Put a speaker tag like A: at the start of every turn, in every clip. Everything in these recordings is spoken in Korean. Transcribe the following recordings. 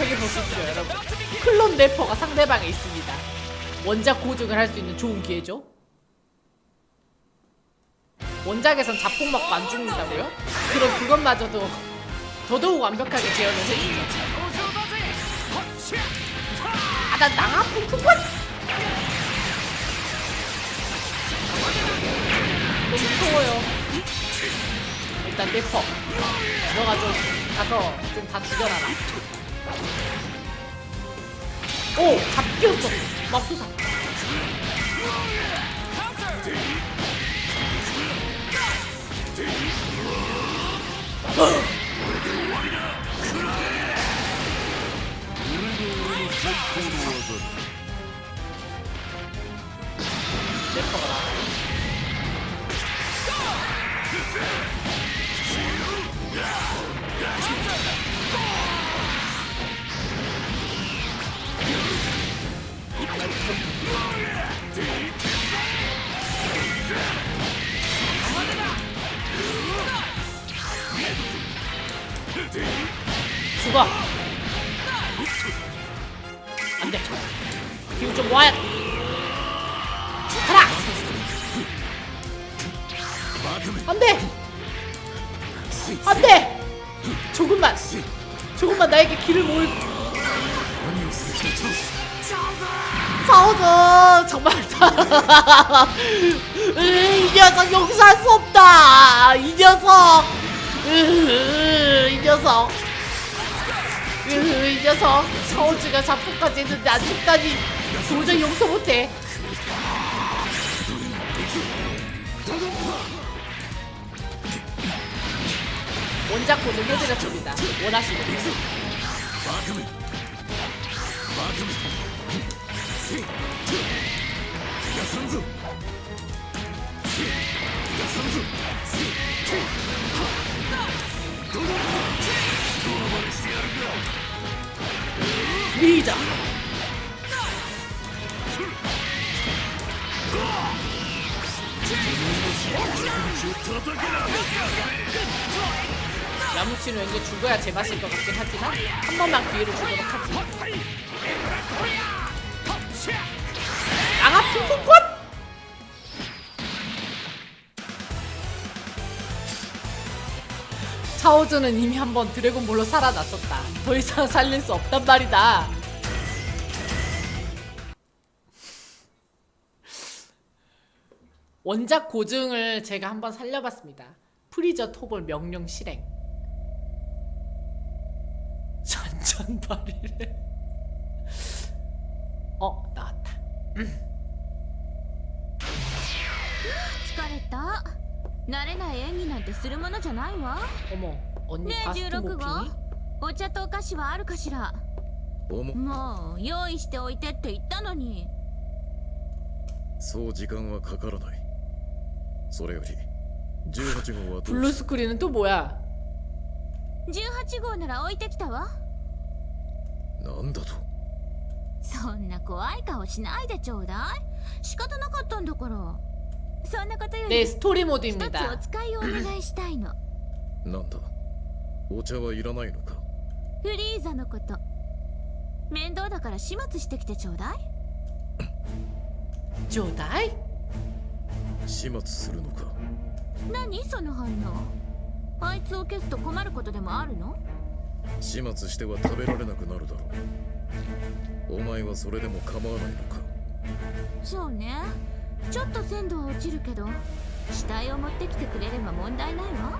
A: 저기 보십시오 여러분. 클론 래퍼가 상대방에 있습니다. 원작 고증을 할 수 있는 좋은 기회죠? 원작에선 자폭 맞고 안 죽는다고요? 그럼 그것마저도 더더욱 완벽하게 재현을 해주죠. 아나 낭아픈 그건 너무 무서워요. 일단 래퍼. 너가 좀 가서 좀 다 죽여놔라 오! 잡기였어 맙소사 래퍼가 나와 이 녀석 용서할 수 없다. 이 녀석. 으, 이 녀석. 으, 이 녀석. 서울지가 자폭까지 했는데 안 죽다니 도저히 용서 못해. 원작 고증 해드렸습니다. 원하시 는 리자. 야무치는 왠지 죽어야 제맛일 것 같긴 하지만 한 번만 기회를 주도록 하지 앙아 핑퐁꽃 차오즈는 이미 한번 드래곤볼로 살아났었다. 더 이상 살릴 수 없단 말이다. 원작 고증을 제가 한번 살려봤습니다. 프리저 토벌 명령 실행. 잔잔바리래. 어 나왔다
B: た慣れない演技なんてするものじゃないわ
A: 어머 언니
B: ねえ
A: 바스트
B: 16
A: 모핑이
B: 号お茶とお菓子はあるかしら
C: おも
B: もう用意しておいてって言ったのに
C: そう時間はかからないそれより18号はどう
A: 블루 스크린은 또 뭐야
B: 18号なら置いてきたわ
C: なんだと
B: そんな怖い顔しないでちょうだい仕方なかったんだから そんなことよ
A: 네
B: り
A: 스토리
B: 一つお
A: 모드입니다
B: 使いをお願いしたいの
C: なんだお茶はいらないのか
B: フリーザのこと面倒だから始末してきてちょうだい
A: 조다이
C: 始末するのか
B: 何その反応あいつを消すと困ることでもあるの
C: 始末しては食べられなくなるだろうお前はそれでも構わないのか
B: そうね ちょっと鮮度は落ちるけど死体を持ってきてくれれば問題ないわ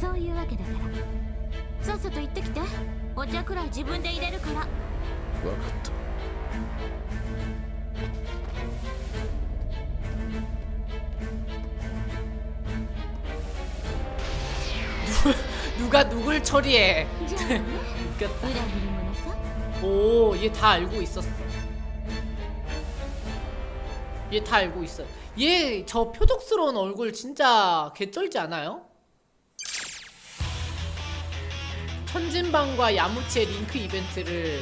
B: そういうわけだからさっさと行ってきてお茶くらい自分で入れるから
C: わかった
A: 누가 누굴 처리해
B: じゃあね
A: 웃겼다
B: 裏切り者さ
A: 오 얘 다 알고 있었어 얘 다 알고 있어 얘 저 표독스러운 얼굴 진짜 개쩔지 않아요? 천진방과 야무치의 링크 이벤트를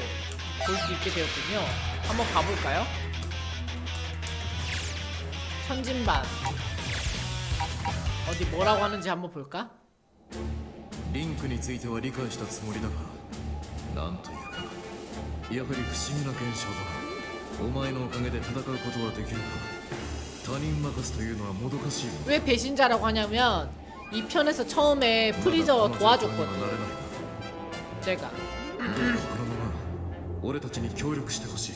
A: 볼 수 있게 되었군요 한번 가볼까요? 천진반 어디 뭐라고 하는지 한번 볼까?
C: リンクについては理解したつもりだがなんというかやはり不思議な現象だな お前のおかげで戦うことはできるが他人任せというのはもどかしいもの
A: 왜 배신자라고 하냐면 이 편에서 처음에 프리저
C: まだこの状況にはなれ
A: 도와줬거든
C: ない
A: 제가
C: どうかこのまま俺たちに協力してほしい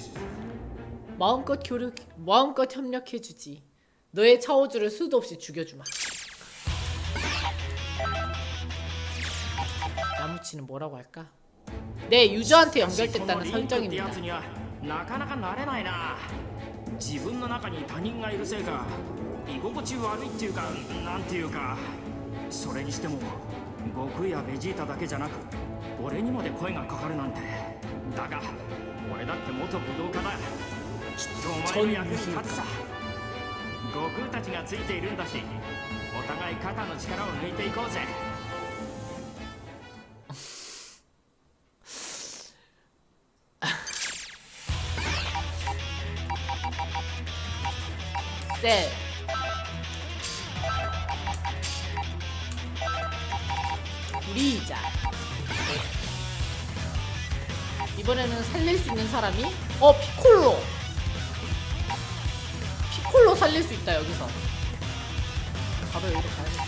A: 마음껏協力 마음껏 협력해주지 너의 차오즈를 수도 없이 죽여주마 나무치는 뭐라고 할까? 내 유저한테 연결됐다는
D: このリンクってや
A: 설정입니다
D: つには なかなか慣れないな。自分の中に他人がいるせいか居心地悪いっていうかなんていうか。それにしても悟空やベジータだけじゃなく俺にまで声がかかるなんて。だが俺だって元武道家だ。きっとお前の役に立つさ。悟空たちがついているんだしお互い肩の力を抜いていこうぜ。
A: 셀 브리자. 이번에는 살릴 수 있는 사람이 어 피콜로. 피콜로 살릴 수 있다 여기서. 바로 여기로 가야겠지?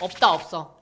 A: 없다 없어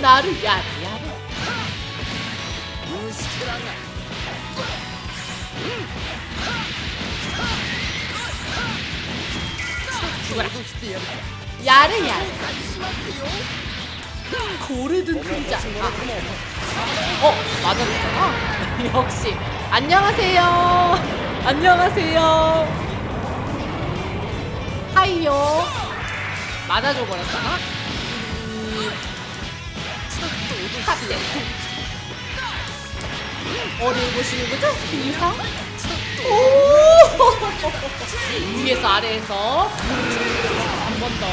A: 나를 야야로 죽어라. 야래 야래. 고르든 크리자. 아. 어 맞았잖아 역시. 안녕하세요. 안녕하세요 하이요 맞아줘 버렸잖아 음, 핫대 어딜 보시는 거죠? 이상? 오! 위에서 아래에서 한 번 더.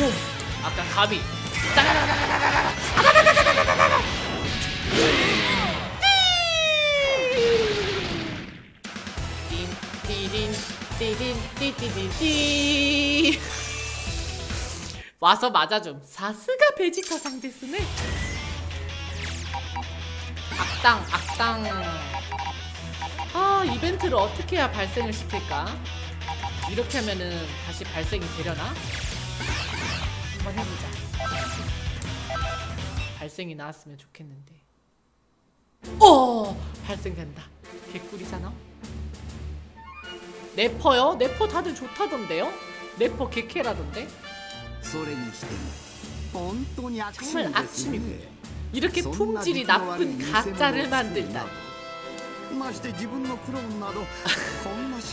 A: 요. 아까 가비. 따라라라라라라. 와서 맞아줌. 사스가 베지터 상대스네. 악당 악당. 아 이벤트를 어떻게 해야 발생을 시킬까? 이렇게 하면은 다시 발생이 되려나? 한번 해보자. 발생이 나왔으면 좋겠는데. 어! 발생된다. 개꿀이잖아 래퍼요? 래퍼 다들 좋다던데요? 래퍼 개캐라던데 정말 악취입니다. 이렇게 품질이 나쁜 가짜를 만들다.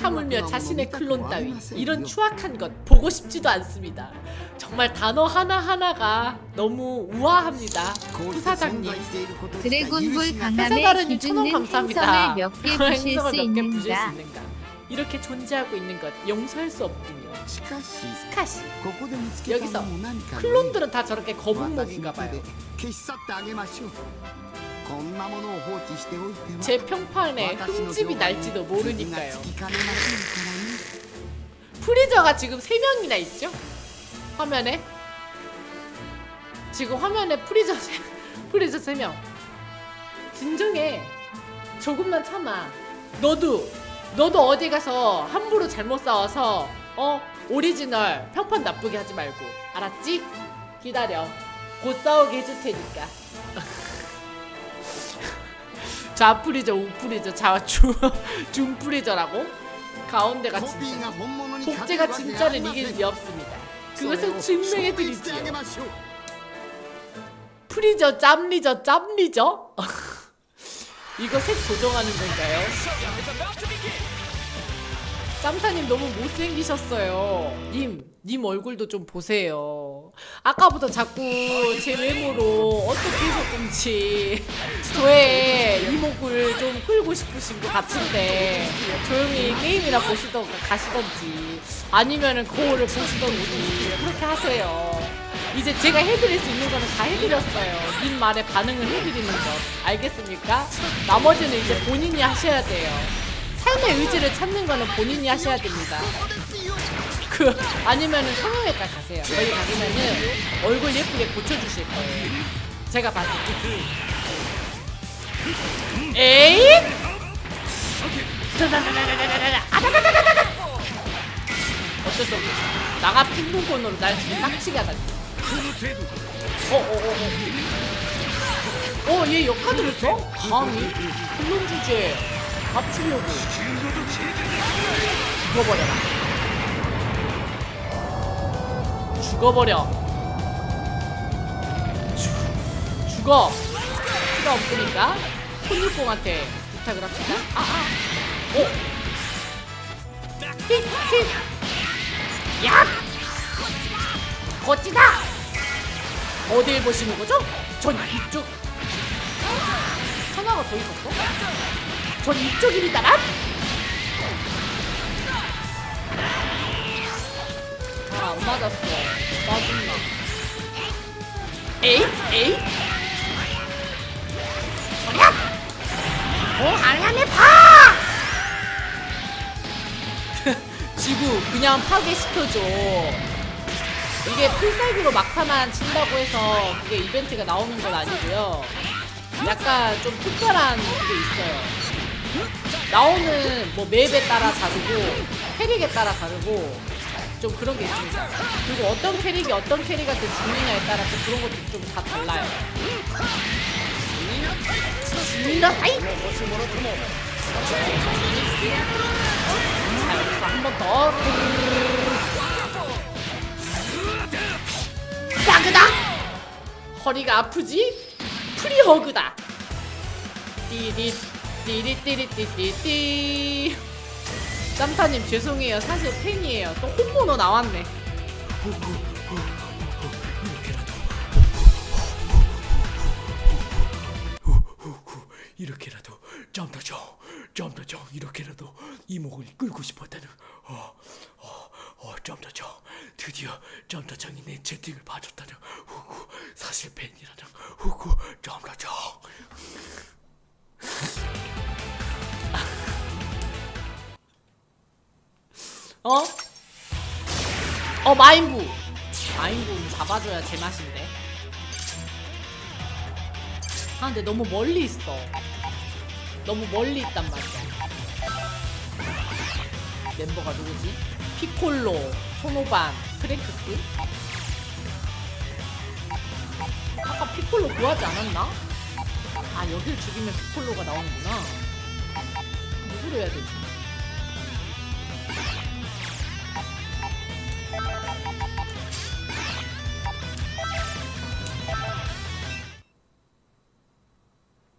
A: 하물며 자신의 클론 따위 이런 추악한 것 보고 싶지도 않습니다. 정말 단어 하나하나가 너무 우아합니다. 부사장님.
B: 드래곤볼
A: 강남의 기준은
B: 행성을 몇개 부실 수 있는가?
A: 있는가? 이렇게 존재하고 있는 것 용서할 수 없군요.
E: しかし
A: 스카시
E: ここで見つけた
A: 여기서
E: のも何かね
A: 클론들은 다 저렇게
E: 私
A: 거북목인가
E: の手
A: 봐요.
E: で消し去ってあげましょうこんなものを放置しておいては
A: 제 평판에
E: 私の
A: 흠집이
E: 評判に
A: 날지도
E: 傷が
A: 모르니까요.
E: つきかねませんからね
A: 프리저가 지금 3명이나 있죠? 화면에 지금 화면에 프리저 3, 프리저 3명 진정해 조금만 참아 너도 너도 어디 가서 함부로 잘못 싸워서 어? 오리지널 평판 나쁘게 하지 말고. 알았지? 기다려. 곧 싸우게 해줄 테니까. 좌풀이죠 우풀이죠 좌중 중풀이죠라고? 가운데가 진짜 독재가 진짜를 이길 리 없습니다. 그것을 증명해 드리지요. 풀이죠 짬리죠 짬리죠 이거 색 조정하는 건가요? 짬타님 너무 못생기셨어요. 님, 님 얼굴도 좀 보세요. 아까부터 자꾸 제 외모로 어떻게 해서든지 저의 이목을 좀 끌고 싶으신 것 같은데 조용히 게임이나 보시던가 가시던지 아니면은 거울을 보시던지 그렇게 하세요. 이제 제가 해드릴 수 있는 거는 다 해드렸어요. 님 말에 반응을 해드리는 것. 알겠습니까? 나머지는 이제 본인이 하셔야 돼요 삶의 의지를 찾는 거는 본인이 하셔야 됩니다. 그 아니면은 성형외과 가세요. 거기 가면은 얼굴 예쁘게 고쳐주실 거예요. 제가 봤을 때. 에이? 아, 어쩔 수 없어. 나가 핑퐁콘으로 날 지금 빡치게 하다니. 어어어어. 어, 얘 역할을 했어? 감히? 훌륭 주제. 합치려고. 죽어버려라. 죽어버려. 죽, 죽어. 필요 없으니까 손육공한테 부탁을 합시다. 아, 아. 오. 틱, 틱. 야! 거치다! 어딜 보시는 거죠? 전 이쪽. 하나가 더 있었어? 전 이쪽입니다만? 아, 안 맞았어. 짜증나. 에이? 에이? 소리야! 어, 하야메 파! 지구 그냥 파괴시켜줘. 이게 필살기로 막타만 친다고 해서 그게 이벤트가 나오는 건 아니고요. 약간 좀 특별한 그게 있어요. 나오는 뭐 맵에 따라 다르고 캐릭에 따라 다르고 좀 그런 게 있습니다. 그리고 어떤 캐릭이 어떤 캐릭한테 죽느냐에 따라서 그런 것도 좀 다 달라요. 미나사이! 자 여기서 한 번 더. 야그다! 허리가 아프지? 프리허그다. 띠리 띠리 띠리 띠띠띠. 짬타님 죄송해요. 사실 팬이에요. 또 홈모노 나왔네.
F: 이렇게라도 점더정 점더정 이렇게라도 이목을 끌고 싶었다는 어, 어, 어 점더정 드디어 점더정이 내 채팅을 봐줬다는 후구 사실 팬이라는 후구 점더정
A: 어? 어 마인부. 마인부 잡아줘야 제맛인데. 아 근데 너무 멀리 있어. 너무 멀리 있단 말이야. 멤버가 누구지? 피콜로, 소노반, 크랭크스? 아까 피콜로 구하지 않았나? 아 여길 죽이면 피콜로가 나오는구나. 누구로 해야 되지?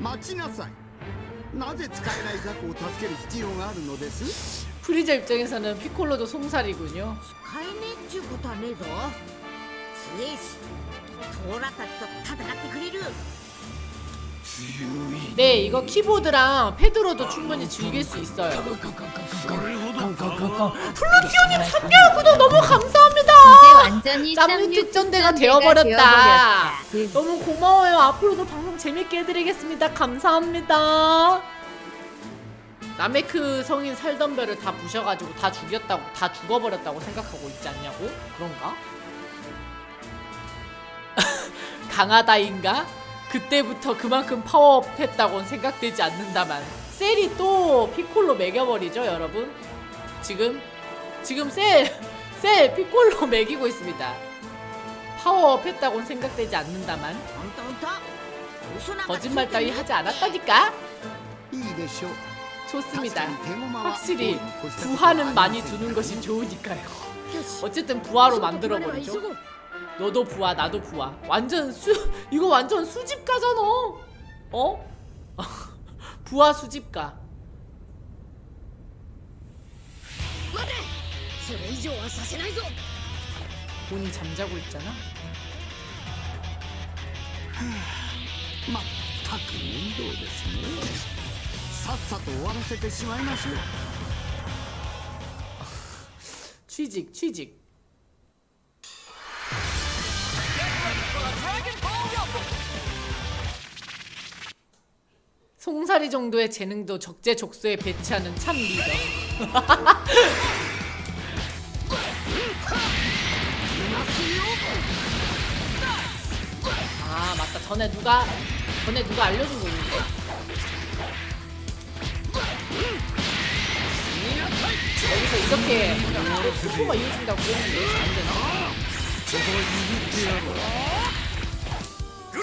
E: 待ちなさいなぜ使えないザコを助ける必要があるのです
A: 프리저 입장에서는 피콜로도 송살이군요.
G: 使えねえっちゅうことはねえぞ強えしトーラたちと戦ってくれる
A: 네, 이거 키보드랑 패드로도 충분히 즐길 수 있어요. 플루티오님 3개월 구독 너무 감사합니다.
B: 완전히
A: 짬미 특전대가 되어버렸다.
B: 되어버렸다.
A: 너무 고마워요. 앞으로도 방송 재밌게 해드리겠습니다. 감사합니다. 나메크 성인 살던 별을 다 부셔가지고 다 죽였다고 다 죽어버렸다고 생각하고 있지 않냐고? 그런가? 강하다인가? 그때부터 그만큼 파워업했다고는 생각되지 않는다만 셀이 또 피콜로 매겨버리죠 여러분 지금 지금 셀! 쎄 피콜로 매기고 있습니다. 파워업 했다고 생각되지 않는다만 거짓말 따위 하지 않았다니까? 좋습니다. 확실히 부하는 많이 두는 것이 좋으니까요. 어쨌든 부하로 만들어버리죠. 너도 부하 나도 부하 완전 수 이거 완전 수집가잖아 어? 부하 수집가
G: それ以上はさせないぞ
A: 본인 잠자고 있잖아
E: まったく面倒ですねさっさと終わらせてしまいましょう
A: 취직 취직 송사리 정도의 재능도 적재적소에 배치하는 참 리더 전에 누가 전에 누가 알려준 거 있는데 여기서 이렇게 속도가 이어진다고 그랬는데 안 되나?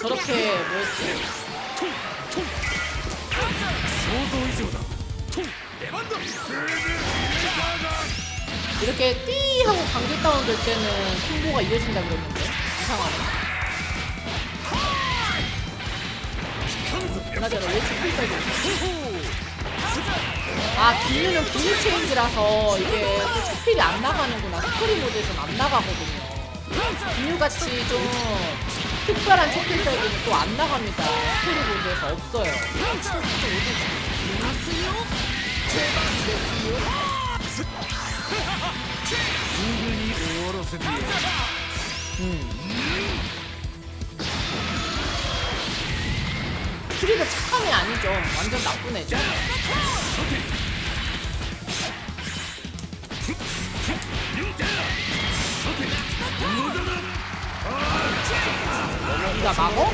A: 저렇게 뭐였지? 이렇게 띠 하고 강제 다운될 때는 콤보가 이어진다 그랬는데 이상하네. 그나저나 왜 죽고 있어야 아 기류는 기류 체인지라서 이게 또 스킬이 안 나가는구나. 스토리 모드에서는 안 나가거든요. 기류같이 좀 특별한 체크사이드는 또 안 나갑니다. 스토리 모드에서 없어요 착한 애 아니죠 완전 나쁜 애죠 네가 막어?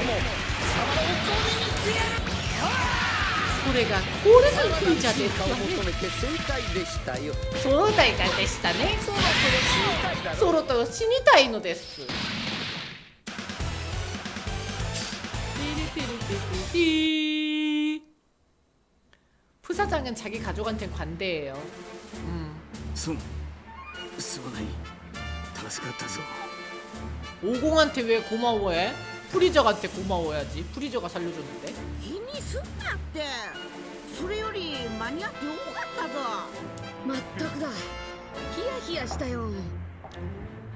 A: 소래가 고래산 프리자 됐어
E: 求めて正解でしたよ
A: そうだいがでしたねソロと死にたいのです띠리띠리띠리띠. 부사장은 자기 가족한테 관대해요 음.
C: 損すまない助かったぞ
A: 오공한테 왜 고마워해? 프리저한테 고마워야지 프리저가 살려줬는데
G: 気にすんなってそれより間に合ってよかったぞまったくだヒヤヒヤしたよ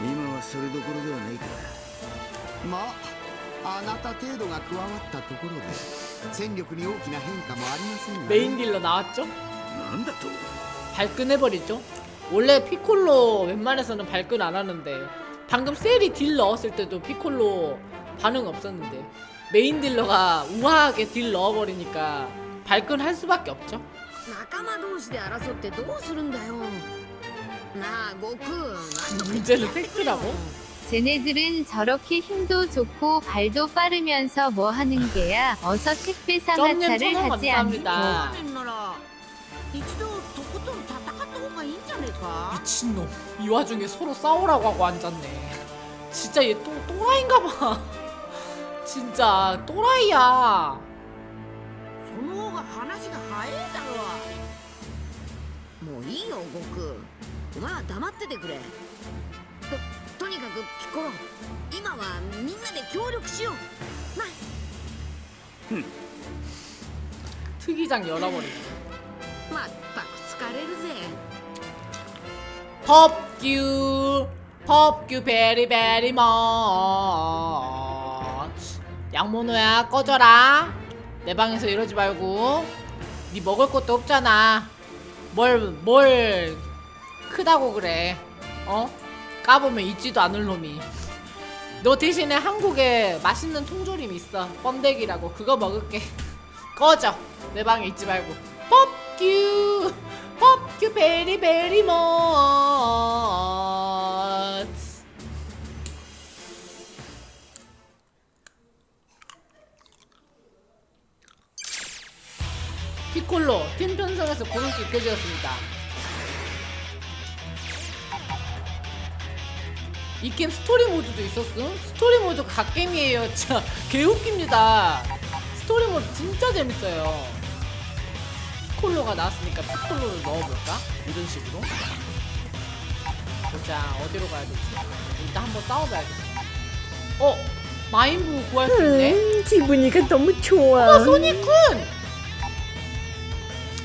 C: 今はそれどころではないか
E: まああなた程度が加わったところで戦力に大きな変化もありませんが、
A: 메인 딜러 나왔죠?
C: なんだと
A: 발끈해버리죠. 원래 피콜로 웬만해서는 발끈 안 하는데 방금 셀이 딜 넣었을 때도 피콜로 반응 없었는데 메인 딜러가 우아하게 딜 넣어버리니까 발끈 할 수밖에 없죠.
G: 仲間同士で争ってどうするんだよなあ悟空なんとか
A: 문제는 팩트라고?
H: 쟤네들은 저렇게 힘도 좋고 발도 빠르면서 뭐 하는 게야 어서 택배
A: 점님
H: 상하차를
A: 천원
H: 하지 않고
A: 감사합니다.
G: ラーメンなら一度とこ ことに戦った方がいいんじゃねえか
A: 미친놈 이 와중에 서로 싸우라고 하고 앉았네 진짜 얘 또 또라이인가봐 진짜 또라이야
G: その方が話が早いだろもういいよ悟空 お前は黙っててくれととにかくピコロ今はみんなで協力しような
A: 특이장 열어버리기
G: まったく疲れるぜ
A: 법규 법규 베리베리 머치 양모노야 꺼져라 내 방에서 이러지 말고 네 먹을 것도 없잖아 뭘 뭘 크다고 그래. 어? 까보면 있지도 않을 놈이. 너 대신에 한국에 맛있는 통조림 있어. 번데기라고. 그거 먹을게. 꺼져. 내 방에 있지 말고. 법규 법규 베리 베리 머치 피콜로 팀 편성에서 고를 수 있게 되었습니다 이 게임 스토리 모드도 있었음? 스토리 모드 갓게임이에요 진짜 개웃깁니다 스토리 모드 진짜 재밌어요 피콜로가 나왔으니까 피콜로를 넣어볼까? 이런 식으로 보자 어디로 가야 되지 일단 한번 싸워봐야겠어 어? 마인부 구할 수 있네?
G: 기분이가 너무 좋아
A: 어 소니쿤!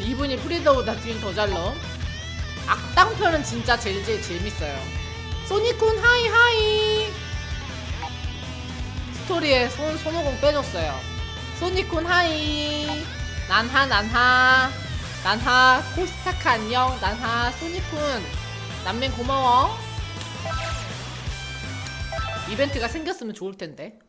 A: 이분이 프리더보다 딜더잘 넣음 악당편은 진짜 제일 제일 재밌어요 소니쿤 하이 하이 스토리에 손, 손오공 빼줬어요 소니쿤 하이 난하 난하 난하 코스타카 안녕 난하 소니쿤 남맨 고마워 이벤트가 생겼으면 좋을 텐데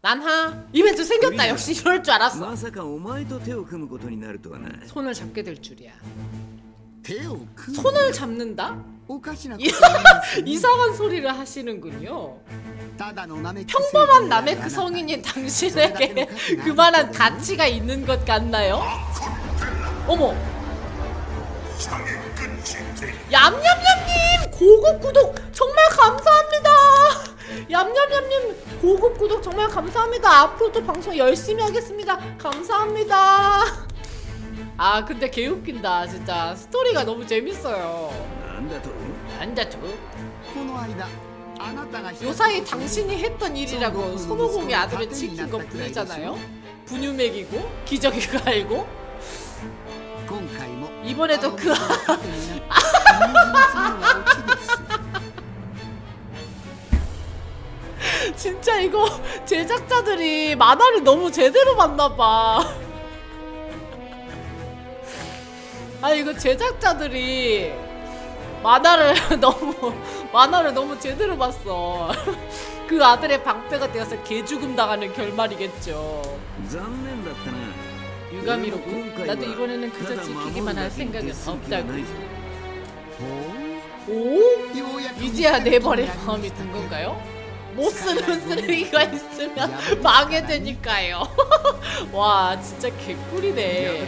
A: 난하 이벤트 생겼다 역시 이럴 줄 알았어
I: まさかお前と手を組むことになるとはな
A: 손을 잡게 될 줄이야
E: 手を組む
A: 손을 잡는다?
E: おかしなこ
A: 이-
E: とはありません
A: 이상한 소리를 하시는군요
E: ただのナメック
A: 평범한 나메크 성인인 당신에게 그만한 가치가 있는 것 같나요? 어머 얌얌얌님 고급 구독 정말 감사합니다 얌얌얌님 고급 구독 정말 감사합니다 앞으로도 방송 열심히 하겠습니다 감사합니다 아 근데 개웃긴다 진짜 스토리가 너무 재밌어요
I: なんだと
A: 안다투
E: この間あなたが
A: 요사이 당신이 했던 일이라고 손오공의 아들을 지킨 것 뿐이잖아요 분유 먹이고 기저귀 갈고
E: 今回も
A: 이번에도 그
E: あの人の盾になって友人にするのはオチです
A: 진짜 이거 제작자들이 만화를 너무 제대로 봤나봐 아니 이거 제작자들이 만화를 너무 만화를 너무 제대로 봤어. 그 아들의 방패가 되어서 개죽음 당하는 결말이겠죠. 유감이로군. 나도 이번에는 그저 지키기만 할 생각은 없다고. 오? 이제야 내 발에 마음이 든 건가요? 못 쓰는 쓰레기가 있으면 방해되니까요. 와 진짜 개꿀이네.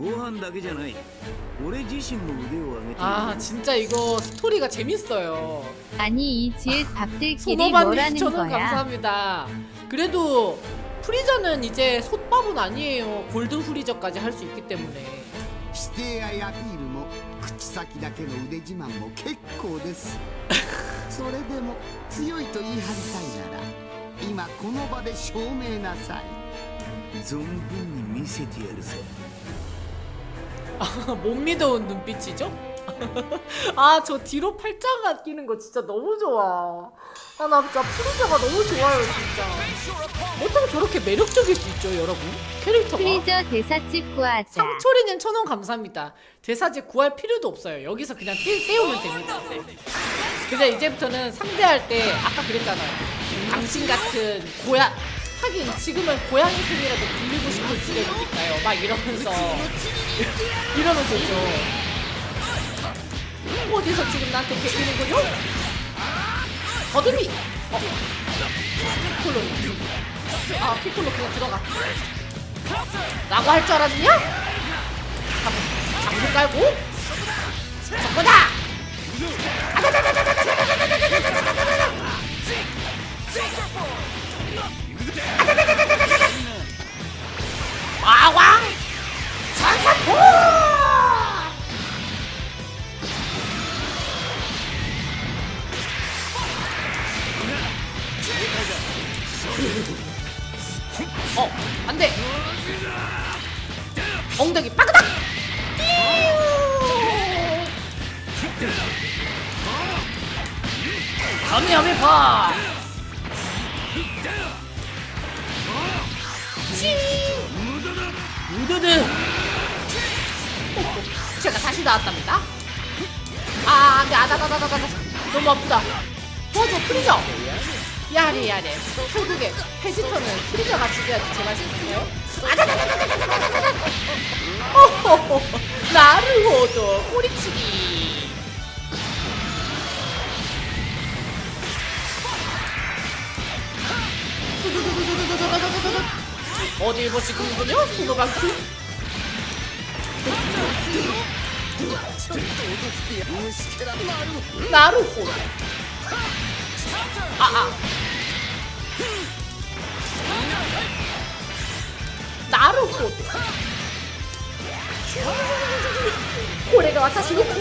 I: ご飯だけじゃない俺自身も腕を上げている
A: 아 진짜 이거 스토리가 재밌어요
H: 아니 이 지읒 밥들끼리
A: 소노바님
H: 뭐라는
A: 저는
H: 거야?
A: 감사합니다 그래도 프리저는 이제 솥밥은 아니에요 골든 프리저까지 할 수 있기 때문에
E: 否定やアピールも口先だけの腕自慢も結構ですそれでも強いと言い張りたいなら今この場で証明なさい
I: 存分に見せてやるぜ
A: 못 믿어온 눈빛이죠? 아 저 뒤로 팔짱 끼는 거 진짜 너무 좋아. 아 나 진짜 프리저가 너무 좋아요 진짜. 어떻게 저렇게 매력적일 수 있죠 여러분? 캐릭터가.
H: 프리저 대사집 구하자.
A: 상초리님 천원 감사합니다. 대사제 구할 필요도 없어요. 여기서 그냥 떼, 떼우면 됩니다. 그냥 이제부터는 상대할 때 아까 그랬잖아요. 당신 같은 고야 하긴 지금은 고양이 소리라도 들리고 싶을 지경이니까요. 막 이러면서 이러면 되죠. 어디서 지금 나한테 개기는 거죠? 거듭이! 어. 피콜로. 아, 피콜로 그냥 들어가. 라고 할 줄 알았냐? 장부 깔고 저거다! 나르호도, 꼬리치기. 어딜 보시군요, 소노방크? 나루호. 아, 아. 나루호. これが私のコール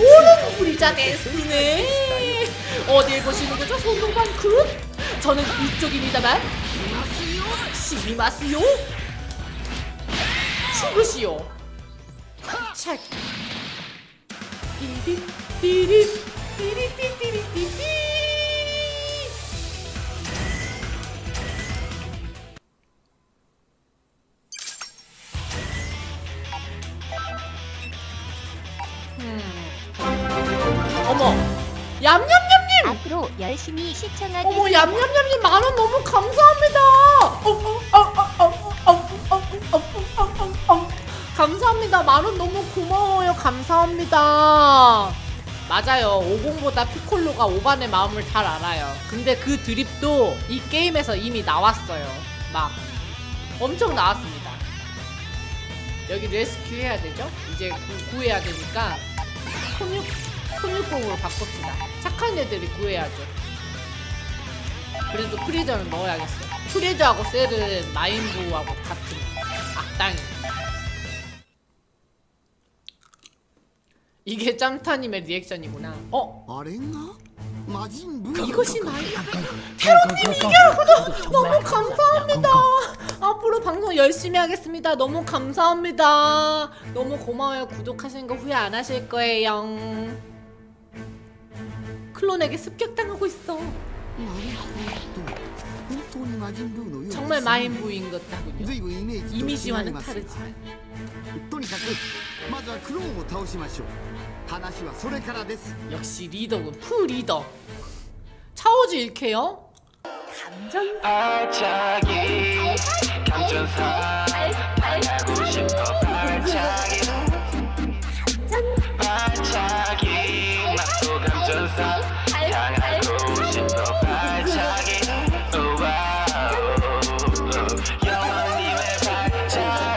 A: ブリジャですね 어딜 보시는 거죠 손동방크 저는 이쪽입니다만 시미마스요 죽으시오 책 띠리 띠리 띠리 띠리
B: 열심히 시청하겠습니다.
A: 어머 얌얌얌님 만원 너무 감사합니다. 어, 어, 어, 어, 어, 어, 어, 어, 어, 어, 어, 어. 감사합니다. 만원 너무 고마워요. 감사합니다. 맞아요. 50보다 피콜로가 오반의 마음을 잘 알아요. 근데 그 드립도 이 게임에서 이미 나왔어요. 막 엄청 나왔습니다. 여기 레스큐 해야 되죠? 이제 구, 구해야 되니까 손육 손육공으로 바꿉시다. 착한 애들이 구해야죠. 그래도 프리저는 넣어야겠어. 프리저하고 셀은 마인부하고 같은 악당이. 이게 짬타님의 리액션이구나. 어?
E: あれが魔人ブー
A: 이것이 마인 테러님 이겨라고도 너무 감사합니다. 앞으로 방송 열심히 하겠습니다. 너무 감사합니다. 너무 고마워요. 구독하신 거 후회 안 하실 거예요. 클론에게 습격당하고 있어. 정말 마인부인 것 같군요. 이미지와는 다르지.
E: とにかくまずはクローンを倒しましょう話はそれからです
A: 역시 리더군. 푸 리더. 차오즈 일케요.
J: 알차기 감전사 알고 싶어 발차기